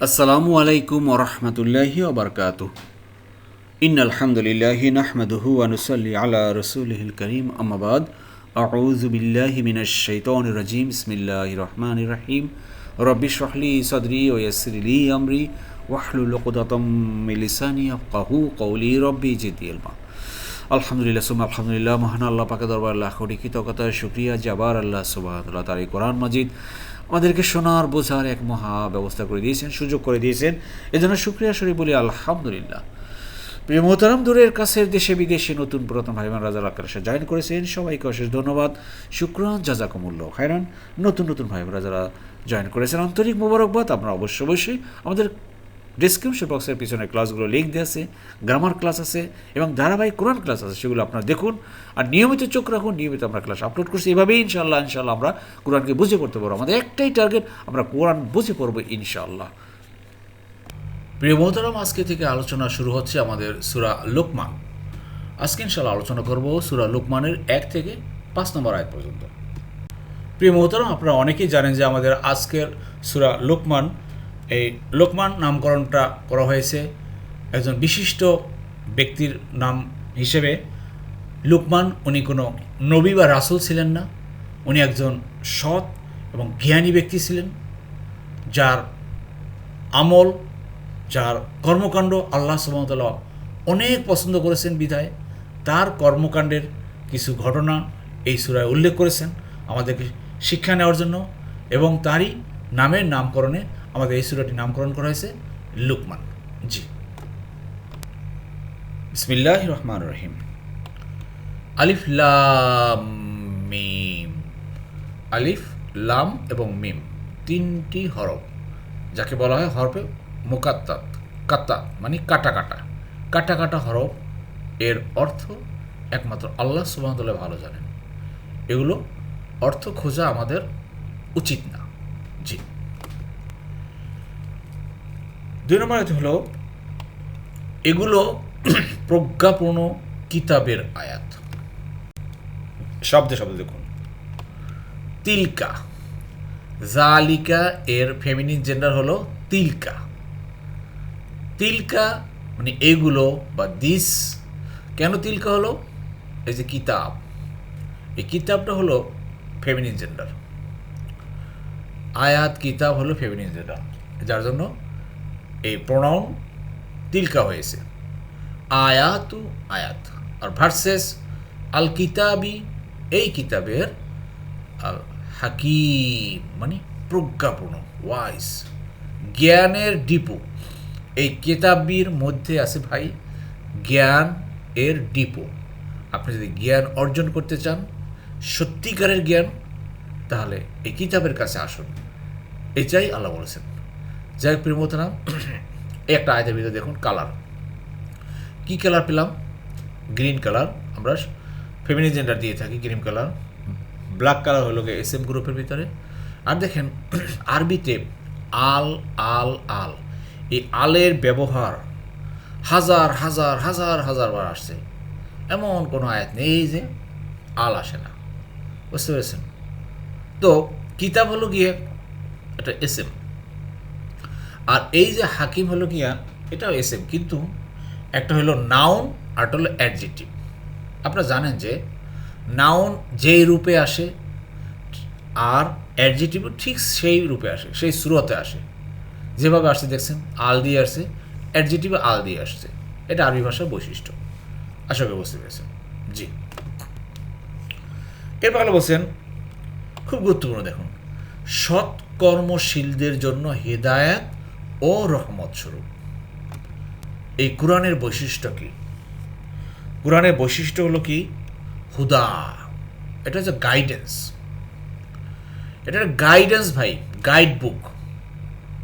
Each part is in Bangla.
আসসালামু আলাইকুম ওরহমতুল্লাহি ওবরকাত ইন আলহামদুলিল্লাহ নাহমাদুহু আনুসাল্লি আলা রসুলহিল করিম আমাবাদ আউযু বিল্লাহি মিনাশ শাইতানির রাজিম বিসমিল্লাহির রহমানির রহিম রব্বি শরহলি সদরি ওয়া ইয়াসসির লি আমরি ওয়াহলুল উকদাতাম মিন লিসানি ইয়াফকাহু কওলি রব্বি জিদনি ইলমা আলহামদুলিল্লাহ সুম আলহামদুলিল্লাহ মহান আল্লাহ পাকে দরবার লাখ কোটি কৃতজ্ঞতা শুক্রিয়া জাবার আল্লাহ সুবাহ তার এই কোরআন মাজিদ আমাদেরকে শোনার, বোঝার এক মহা ব্যবস্থা করে দিয়েছেন, সুযোগ করে দিয়েছেন। এজন্য সুক্রিয়া শরীফ বলি, আলহামদুলিল্লাহ। প্রিয় মোহতারাম, দূরের কাছের দেশে বিদেশে নতুন পুরাতন ভাইমান রাজা আকাশে জয়েন করেছেন। সবাইকে অশেষ ধন্যবাদ, শুক্রান জাজাকুমুল্ল হায়রান নতুন নতুন ভাই রাজারা জয়েন করেছেন। আন্তরিক মোবারকবাদ, আপনারা অবশ্য অবশ্যই আমাদের ডিসক্রিপশন বক্সের পিছনে ক্লাসগুলো লিঙ্ক দিয়ে আছে গ্রামার ক্লাস আছে এবং ধারাবাহিক কোরআন ক্লাস আছে, সেগুলো আপনারা দেখুন। আর নিয়মিত চোখ রাখুন, নিয়মিত আমরা ক্লাস আপলোড করছি। এভাবেই ইনশাল্লাহ ইনশাল্লাহ আমরা কোরআনকে বুঝে পড়তে পারব। আমাদের একটাই টার্গেট আমরা কোরআন বুঝে পড়ব ইনশাআল্লাহ। প্রিয় মোহতারাম, আজকে থেকে আলোচনা শুরু হচ্ছে আমাদের সুরা লোকমান। আজকে ইনশাল্লাহ আলোচনা করব সুরা লোকমানের এক থেকে পাঁচ নম্বর আয় পর্যন্ত। প্রিয় মোহতারাম, আপনারা অনেকেই জানেন যে আমাদের আজকের সুরা লোকমান এই লোকমান নামকরণটা করা হয়েছে একজন বিশিষ্ট ব্যক্তির নাম হিসেবে। লুকমান, উনি কোনো নবী বা রাসুল ছিলেন না। উনি একজন সৎ এবং জ্ঞানী ব্যক্তি ছিলেন, যার আমল, যার কর্মকাণ্ড আল্লাহ সুমতলা অনেক পছন্দ করেছেন বিধায়। তার কর্মকাণ্ডের কিছু ঘটনা এই সুরায় উল্লেখ করেছেন আমাদেরকে শিক্ষা নেওয়ার জন্য এবং তারই নামের নামকরণে আমাদের এই সুরাটি নামকরণ করা হয়েছে লুকমান। জি। বিসমিল্লাহ রহমান রহিম। আলিফ লাম মিম। আলিফ লাম এবং মিম তিনটি হরফ। যাকে বলা হয় হরফে মোকাত্তাত কাতা মানে কাটা কাটা। কাটা কাটা হরফ এর অর্থ একমাত্র আল্লাহ সুবাহতাল্লাহ ভালো জানেন। এগুলো অর্থ খোঁজা আমাদের উচিত না। জি। দুই নম্বর আয়াত হলো, এগুলো প্রজ্ঞাপূর্ণ কিতাবের আয়াত। শব্দে শব্দ দেখুন। তিলকা। জালিকা এর ফেমিনিন জেন্ডার হলো তিলকা। তিলকা মানে এগুলো বা দিস কেন তিলকা হলো? এই যে কিতাব। এই কিতাবটা হলো ফেমিনিন জেন্ডার আয়াত, কিতাব হলো ফেমিনিন জেন্ডার যার জন্য এই প্রণাউন তিলকা হয়েছে। আয়াতু আয়াত আর ভার্সেস আল কিতাবি, এই কিতাবের, আল হাকিম মানে প্রজ্ঞাপূর্ণ ওয়াইস জ্ঞানের ডিপো। এই কেতাবির মধ্যে আছে ভাই, জ্ঞান এর ডিপো। আপনি যদি জ্ঞান অর্জন করতে চান, সত্যিকারের জ্ঞান, তাহলে এই কিতাবের কাছে আসুন। এটাই আল্লাহ বলেছেন। যাই প্রেমতনাম একটা আয়তের ভিতরে দেখুন কালার কি কালার পেলাম? গ্রিন কালার আমরা ফেমিনি জেন্ডার দিয়ে থাকি গ্রিন কালার ব্ল্যাক কালার হলো এস এম গ্রুপের ভিতরে। আর দেখেন আরবিতে আল আল আল। এই আলের ব্যবহার হাজার হাজার হাজার হাজার বার আসছে। এমন কোনো আয়াত নেই যে আল আসে না। বুঝতে পেরেছেন? তো কিতাব হলো গিয়ে একটা এস এম আর এই যে হাকিম হলো গিয়া, এটাও এস এম কিন্তু একটা হলো নাউন আর হলো অ্যাডজেক্টিভ আপনারা জানেন যে নাউন যেই রূপে আসে, আর অ্যাডজেক্টিভ ঠিক সেই রূপে আসে, সেই সুরতে আসে। যেভাবে আসছে, দেখছেন, আল দিয়ে আসছে অ্যাডজেক্টিভ আল দিয়ে আসছে। এটা আরবি ভাষার বৈশিষ্ট্য। আশা করি বুঝতে পেরেছেন। জি। এরপর বলছেন, খুব গুরুত্বপূর্ণ দেখুন, সৎকর্মশীলদের জন্য হেদায়াত ও রহমত স্বরূপ। এই কোরআনের বৈশিষ্ট্য কি? কোরআনের বৈশিষ্ট্য হলো কি? হুদা। এটা হচ্ছে গাইডেন্স এটা গাইডেন্স ভাই গাইড বুক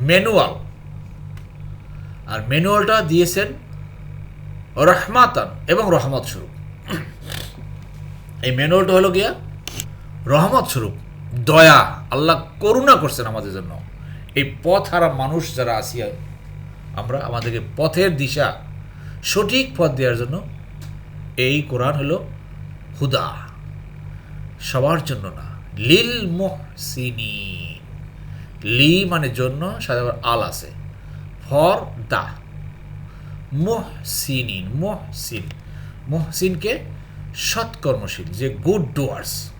ম্যানুয়াল আর ম্যানুয়ালটা দিয়েছেন রহমাতান এবং রহমত স্বরূপ। এই ম্যানুয়ালটা হলো গিয়া রহমত স্বরূপ, দয়া। আল্লাহ করুণা করছেন আমাদের জন্য। এই পথ হারা মানুষ যারা আসিয়া আমরা আমাদেরকে পথের দিশা, সঠিক পথ দেওয়ার জন্য এই কোরআন হলো হুদা। সবার জন্য না, লিল মোহসিনী লি মানে জন্য, সাধারণ আল আছে। ফর দা। মোহসিনিন, মোহসিন। মোহসিনকে সৎকর্মশীল, যে গুড ডুয়ার্স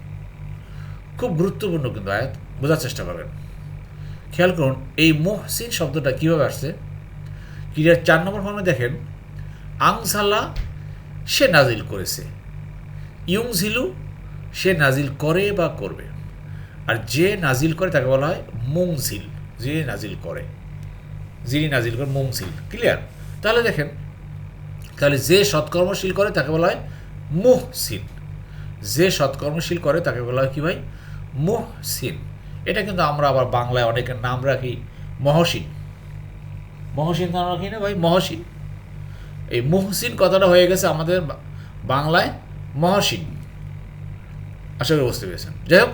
খুব গুরুত্বপূর্ণ কিন্তু আয়াত, বোঝার চেষ্টা করবেন। খেয়াল করুন, এই মোহসিন শব্দটা কীভাবে আসছে? ক্রিয়ার চার নম্বর ফর্মে দেখেন আংসালা সে নাজিল করেছে ইউংঝিলু সে নাজিল করে বা করবে, আর যে নাজিল করে তাকে বলা হয় মুংঝিল যে নাজিল করে, যিনি নাজিল করেন মুংঝিল ক্লিয়ার? তাহলে দেখেন, তাহলে যে সৎকর্মশীল করে তাকে বলা হয় মুহসিন, যে সৎকর্মশীল করে তাকে বলা হয় কি ভাই? মুহসিন। এটা কিন্তু আমরা আবার বাংলায় অনেকের নাম রাখি মহসিন। মহসিন নাম রাখি না ভাই? মহসিন। এই মুহসিন কথাটা হয়ে গেছে আমাদের বাংলায় মহসিন। আশা করি বুঝতে পেরেছেন। যাই হোক,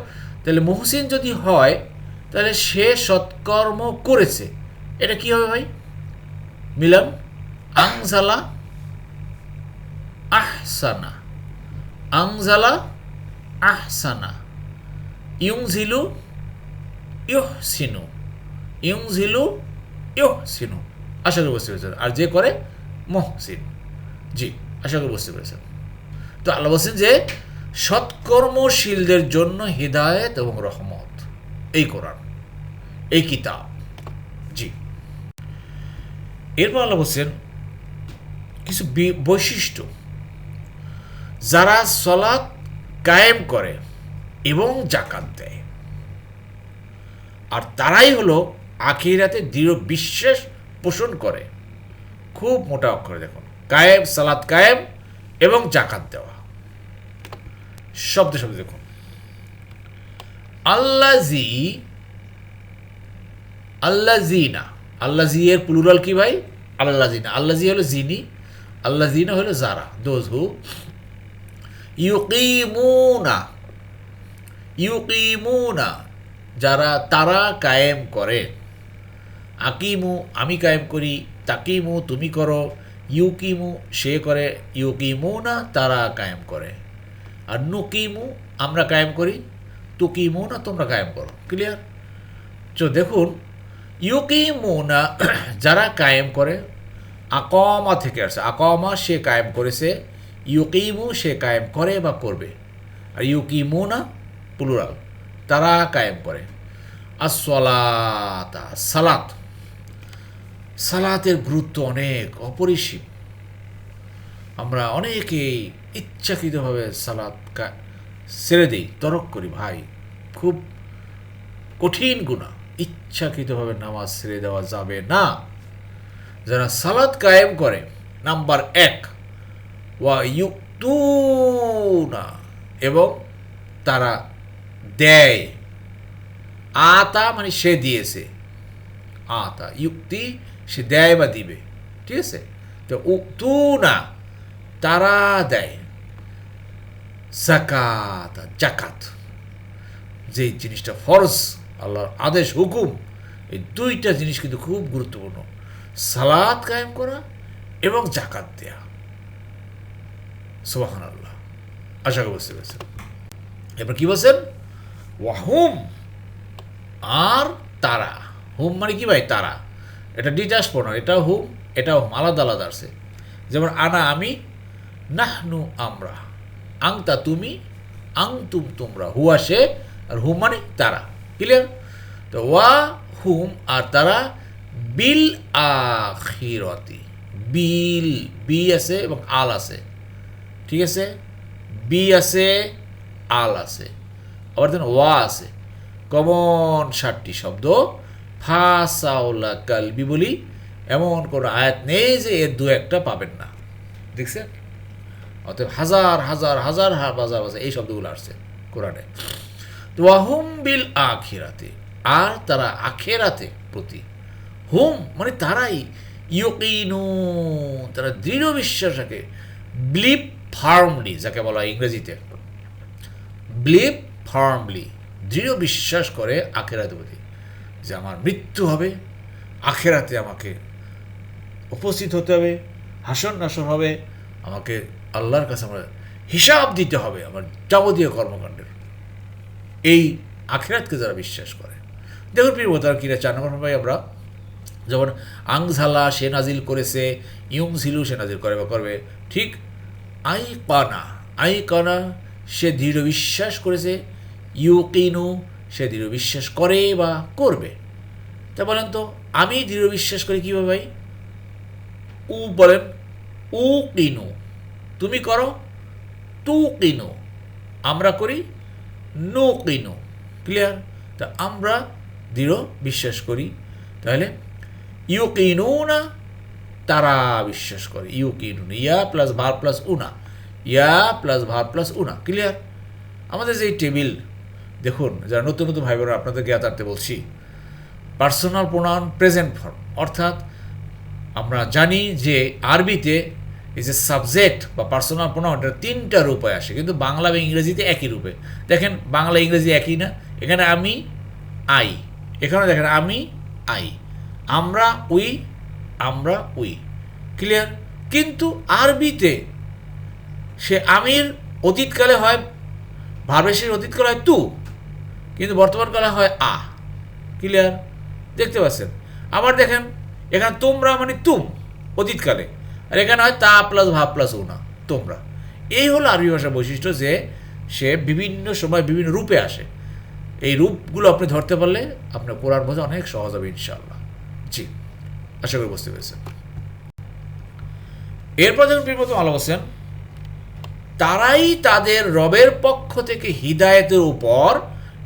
তাহলে মুহসিন যদি হয়, তাহলে সে সৎকর্ম করেছে। এটা কি হবে ভাই? মিলাম আংজালা আহসানা। আংজালা আহসানা। ইউংজিলু ইহসিনু ইউংজিলু ইহসিনু আশা করি বুঝতে পেরেছেন। আর যে করে মহসিন জি, আশা করি বুঝতে পেরেছেন। তো আল্লাহ বলছেন যে, সৎকর্মশীলদের জন্য হৃদায়ত এবং রহমত। এই কোরআন, এই কিতাব। জি। এরপর আল্লাহ বলছেন, কিছু বৈশিষ্ট্য। যারা সলাৎ কায়েম করে এবং জাকাত দেয়। আর তারাই হলো আখিরাতে দৃঢ় বিশ্বাস পোষণ করে। খুব মোটা অক্ষরে দেখুন। কায়েম সালাদ কায়েম এবং জাকাত দেওয়া। শব্দ শব্দ দেখুন। আল্লাজি আল্লাজিনা আল্লাজি এর প্লুরাল কি ভাই? আল্লাজিনা আল্লাজি হলো জিনি আল্লাজিনা হলো যারা। দোজ হু ইউকিমুনা। ইউকিমুনা। যারা তারা কায়েম করে। আকিমু, আমি কায়েম করি, তাকিমু, তুমি করো, ইউকিমু, সে করে ইউকিমু না তারা কায়েম করে। আর নুকিমু, আমরা কায়েম করি তুকিমু না তোমরা কায়েম করো। ক্লিয়ার তো দেখুন ইউকিমু না যারা কায়েম করে, আকমা থেকে আসছে আকমা, সে কায়েম করেছে, ইউকিমু, সে কায়েম করে বা করবে। আর ইউকিমু না প্লুরাল তারা কায়েম করে। আসলাতা সালাত। সালাতের গুরুত্ব অনেক, অপরিসীম। আমরা অনেকেই ইচ্ছাকৃতভাবে সালাত ছেড়ে দিই, তরক করি, ভাই। খুব কঠিন গুণা ইচ্ছাকৃতভাবে নামাজ ছেড়ে দেওয়া যাবে না। যারা সালাত কায়েম করে, নাম্বার এক ওয়া ইউক্তুনা এবং তারা দেয়। আতা মানে সে দিয়েছে। আতা, ইউক্তি, সে দেয় বা দিবে। ঠিক আছে? তো উক্তুনা, তারা দেয়। জাকাত জাকাত। যে জিনিসটা ফরজ, আল্লাহর আদেশ, হুকুম, এই দুইটা জিনিস কিন্তু খুব গুরুত্বপূর্ণ। সালাদ কায়েম করা এবং জাকাত দেয়া। সুবাহান আল্লাহ আশা করি বুঝতে পেরেছেন। এবার কি বলছেন? ওয়াহুম আর তারা। হুম মানে কি ভাই? তারা। এটা ডিটাচ পড়া এটা হুম এটা হুম, আলাদা আলাদা আছে। যেমন আনা আমি, নাহনু আমরা। আংতা তুমি আং তুম তোমরা। হুয়া সে, আর হুম মানে তারা। ক্লিয়ার তো ওয়া হুম আর তারা বিল আখিরতি। বিল, বি আছে এবং আল আছে। ঠিক আছে? বি আছে, আল আছে। আবার দেখুন, ওয়া আছে। কমন ষাটটি শব্দ। ফাসাউলা কালবি বলি, এমন কোনো আয়াত নেই যে এর দু একটা পাবেন না। দেখছেন? অতএব হাজার হাজার হাজার হাজার হাজার এই শব্দগুলো আসছে কোরআনে। তো হুম বিল আখিরাতে, আর তারা আখেরাতে প্রতি। হুম মানে তারাই ইয়কিনু তারা দৃঢ় বিশ্বাস রাখে ব্লিপ ফার্মলি, যাকে বলা হয় ইংরেজিতে। ব্লিপ ফার্মলি দৃঢ় বিশ্বাস করে আখেরাতে প্রতি যে আমার মৃত্যু হবে, আখেরাতে আমাকে উপস্থিত হতে হবে হাসন নাসন হবে, আমাকে আল্লাহর কাছে আমার হিসাব দিতে হবে আমার যাবতীয় কর্মকাণ্ডের। এই আখেরাতকে যারা বিশ্বাস করে। দেখুন প্রিয় বোতার কিনা চার নম্বর ভাই আমরা যেমন আংঝালা সে নাজিল করেছে ইউম ঝিলু সে নাজিল করে বা করবে, ঠিক আই কানা আই কানা সে দৃঢ় বিশ্বাস করেছে ইউকিনু, সে দৃঢ় বিশ্বাস করে বা করবে। তা বলেন তো, আমি দৃঢ় বিশ্বাস করি কীভাবে ভাই? উ বলেন উ কিনু তুমি করো তু কিনু আমরা করি নো কিনু ক্লিয়ার তা আমরা দৃঢ় বিশ্বাস করি। তাহলে ইউ কিনু না তারা বিশ্বাস করে। ইউ কিনু ইয়া প্লাস ভার প্লাস উনা। ইয়া প্লাস ভার প্লাস উনা। ক্লিয়ার আমাদের যে টেবিল দেখুন, যারা নতুন নতুন ভাই বোনেরা আপনাদের জ্ঞাতার্থে বলছি পার্সোনাল প্রোনাউন প্রেজেন্ট ফর্ম অর্থাৎ আমরা জানি যে আরবিতে এই যে সাবজেক্ট বা পার্সোনাল প্রোনাউন এটা তিনটা রূপে আসে, কিন্তু বাংলা বা ইংরেজিতে একই রূপে। দেখেন, বাংলা, ইংরেজি একই না? এখানে আমি আই এখানে দেখেন, আমি আই আমরা উই আমরা উই ক্লিয়ার কিন্তু আরবিতে সে আমির অতীতকালে হয়, ভারবেশের অতীতকালে হয়, তু। কিন্তু বর্তমানকালে হয় আ। ক্লিয়ার দেখতে পাচ্ছেন? আবার দেখেন, এখানে তোমরা মানে তুম, অতীতকালে। আর এখানে হয় তা প্লাস ভাব প্লাস উনা তোমরা। এই হলো আরবি ভাষার বৈশিষ্ট্য যে, সে বিভিন্ন সময় বিভিন্ন রূপে আসে। এই রূপগুলো আপনি ধরতে পারলে আপনার কোরআন বোঝা অনেক সহজ হবে, ইনশাআল্লাহ। জি, আশা করি বুঝতে পেরেছেন। এরপর যখন প্রিয়প্রথম আলো তারাই তাদের রবের পক্ষ থেকে হিদায়তের উপর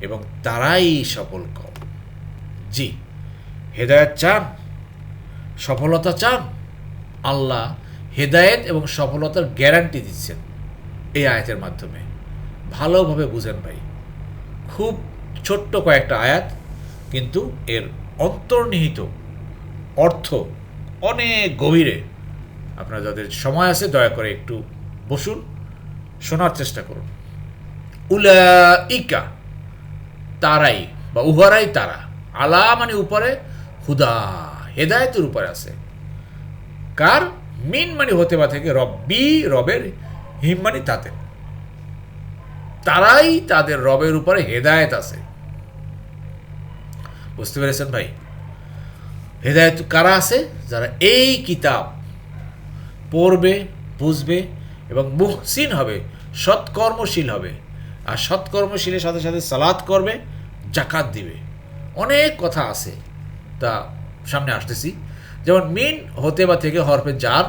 এবং তারাই সফল কম। জি, হেদায়ত চান, সফলতা চান, আল্লাহ হেদায়েত এবং সফলতার গ্যারান্টি দিচ্ছেন এই আয়াতের মাধ্যমে। ভালোভাবে বুঝেন ভাই, খুব ছোট্ট কয়েকটা আয়াত, কিন্তু এর অন্তর্নিহিত অর্থ অনেক গভীরে। আপনারা যাদের সময় আছে, দয়া করে একটু বসুন, শোনার চেষ্টা করুন। উলা ইকা তারাই বা উহারাই তারা। আলা মানে উপরে, হুদা হেদায়তের উপরে আছে। কার? মিন মানে হতে বা থেকে রব্বি, রবের হিম মানে তাতে। তারাই তাদের রবের উপরে হেদায়েত আছে। বুঝতে পেরেছেন ভাই? হেদায়ত কারা আছে? যারা এই কিতাব পড়বে, বুঝবে এবং মুহসিন হবে, সৎকর্মশীল হবে। আর সৎকর্মশীলের সাথে সাথে সালাদ করবে জাকাত দিবে। অনেক কথা আছে তা সামনে আসতেছি। যেমন মিন হতে বা থেকে হরফে জার,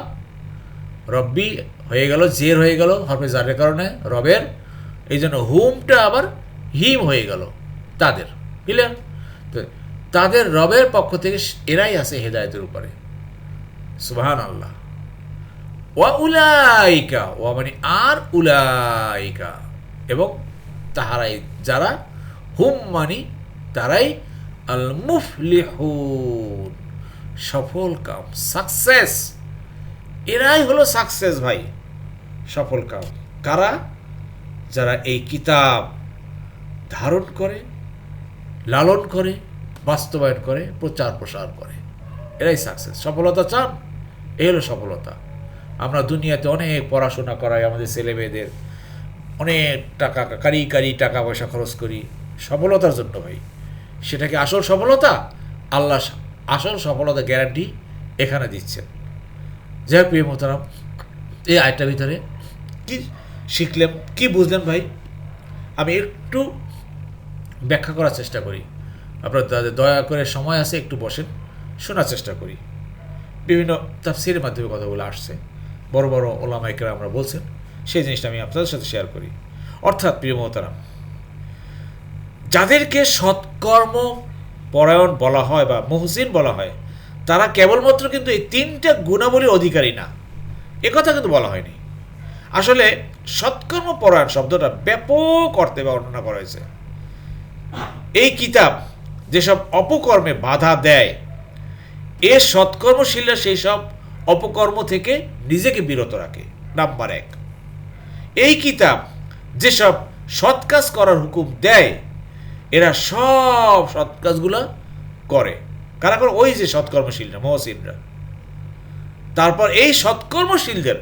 রব্বি হয়ে গেল, জের হয়ে গেল, হরফে জারের কারণে রবের। এই জন্য হুমটা আবার হিম হয়ে গেল, তাদের। বুঝলেন তো তাদের রবের পক্ষ থেকে এরাই আছে হেদায়তের উপরে। সুবাহান আল্লাহ ওয়া উলাইকা, ওয়া মানে আর উলাইকা। এবং তাহারাই যারা হুম মানি তারাই আল মুফলিহুন সফল কাম সাকসেস এরাই হলো সাকসেস ভাই, সফল কাম। কারা? যারা এই কিতাব ধারণ করে, লালন করে, বাস্তবায়ন করে, প্রচার প্রসার করে। এরাই সাকসেস সফলতা চান এই হলো সফলতা। আমরা দুনিয়াতে অনেক পড়াশোনা করাই আমাদের ছেলে মেয়েদের অনেক টাকা, কারি কারি টাকা পয়সা খরচ করি। সফলতার জন্য ভাই। সেটা কি আসল সফলতা? আল্লাহ আসল সফলতা গ্যারান্টি এখানে দিচ্ছেন। যাই হোক প্রিয় মোতারাম এই আয়টার ভিতরে কি শিখলেন, কি বুঝলেন ভাই? আমি একটু ব্যাখ্যা করার চেষ্টা করি। আপনার তাদের দয়া করে সময় আছে, একটু বসেন, শোনার চেষ্টা করি। বিভিন্ন তাফসিরের মাধ্যমে কথাগুলো আসছে। বড় বড় ওলামাইকেরা আমরা বলছেন, সেই জিনিসটা আমি আপনাদের সাথে শেয়ার করি। অর্থাৎ প্রিয় মহতারাম যাদেরকে সৎকর্ম পরায়ণ বলা হয় বা মহসিন বলা হয়, তারা কেবলমাত্র কিন্তু এই তিনটা গুণাবলীর অধিকারী না। একথা কিন্তু বলা হয়নি। আসলে সৎকর্ম পরায়ণ শব্দটা ব্যাপক অর্থে বর্ণনা করা হয়েছে। এই কিতাব যেসব অপকর্মে বাধা দেয়, এ সৎকর্মশীলরা সেই সব অপকর্ম থেকে নিজেকে বিরত রাখে। নাম্বার এক। এই কিতাব যেসব সৎ কাজ করার হুকুম দেয় এরা সব সৎ কাজগুলো করে। কারা করে? ওই যে সৎকর্মশীলরা, মহসিনরা। তারপর এই সৎকর্মশীলদের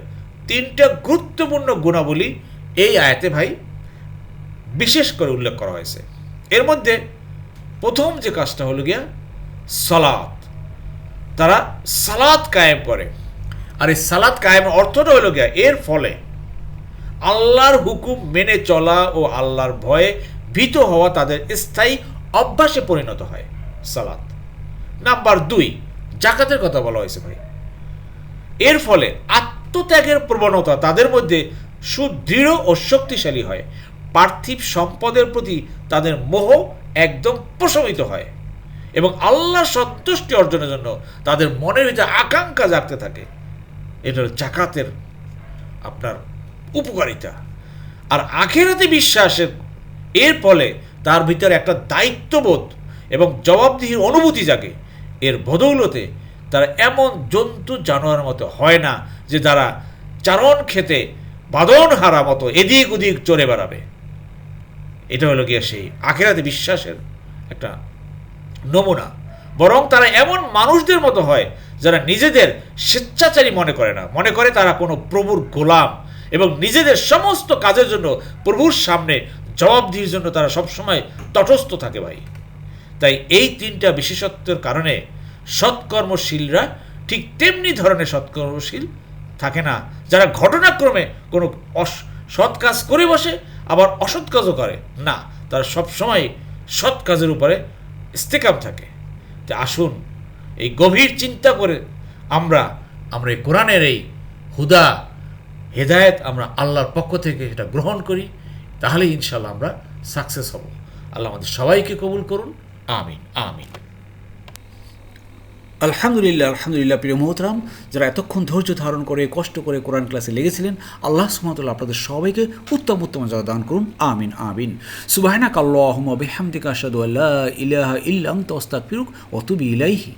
তিনটা গুরুত্বপূর্ণ গুণাবলী এই আয়াতে ভাই বিশেষ করে উল্লেখ করা হয়েছে। এর মধ্যে প্রথম যে কাজটা হলো গিয়া সালাত। তারা সালাদ কায়েম করে। আর এই সালাদ কায়েম অর্থটা হলো গিয়া এর ফলে আল্লাহর হুকুম মেনে চলা ও আল্লাহর ভয়ে ভীত হওয়া তাদের স্থায়ী অভ্যাসে পরিণত হয়। সালাত। নাম্বার দুই, জাকাতের কথা বলা হয়েছে ভাই। এর ফলে আত্মত্যাগের প্রবণতা তাদের মধ্যে সুদৃঢ় ও শক্তিশালী হয়। পার্থিব সম্পদের প্রতি তাদের মোহ একদম প্রশমিত হয় এবং আল্লাহ সন্তুষ্টি অর্জনের জন্য তাদের মনের ভিতরে আকাঙ্ক্ষা জাগতে থাকে। এটা জাকাতের আপনার উপকারিতা। আর আখেরাতে বিশ্বাসের এর ফলে তার ভিতরে একটা দায়িত্ববোধ এবং জবাবদিহির অনুভূতি জাগে। এর বদৌলতে তারা এমন জন্তু জানোয়ার মতো হয় না যে তারা চারণ খেতে বাদন হারা মতো এদিক ওদিক চড়ে বেড়াবে। এটা হলো গিয়ে সেই আখেরাতে বিশ্বাসের একটা নমুনা। বরং তারা এমন মানুষদের মতো হয় যারা নিজেদের স্বেচ্ছাচারী মনে করে না। মনে করে তারা কোনো প্রভুর গোলাম এবং নিজেদের সমস্ত কাজের জন্য প্রভুর সামনে জবাবদিহির জন্য তারা সবসময় তটস্থ থাকে ভাই। তাই এই তিনটা বিশেষত্বের কারণে সৎকর্মশীলরা ঠিক তেমনি ধরনের সৎকর্মশীল থাকে না, যারা ঘটনাক্রমে কোনো অস- সৎ কাজ করে বসে, আবার অসৎ কাজও করে। না, তারা সবসময় সৎ কাজের উপরে ইস্তেকাম থাকে। তা আসুন, এই গভীর চিন্তা করে আমরা আমরা এই কোরআনের এই হুদা, হেদায়েত আমরা আল্লাহর পক্ষ থেকে এটা গ্রহণ করি। তাহলে ইনশাল্লাহ আমরা সাকসেস হব। আল্লাহ আমাদের সবাইকে কবুল করুন। আমিন আমিন। আলহামদুলিল্লাহ আলহামদুলিল্লাহ, প্রিয় মোহতরাম, যারা এতক্ষণ ধৈর্য ধারণ করে, কষ্ট করে কোরআন ক্লাসে লেগেছিলেন, আল্লাহ সুমতুল্লাহ আপনাদের সবাইকে উত্তম উত্তম যা দান করুন। আমিন আমিন। সুবাহনা কাল্লাহম বেহামদিকা আসাদু আল্লাহ ইলাহা ইল্লাম ফিরুক অতুবি ইলাইহি।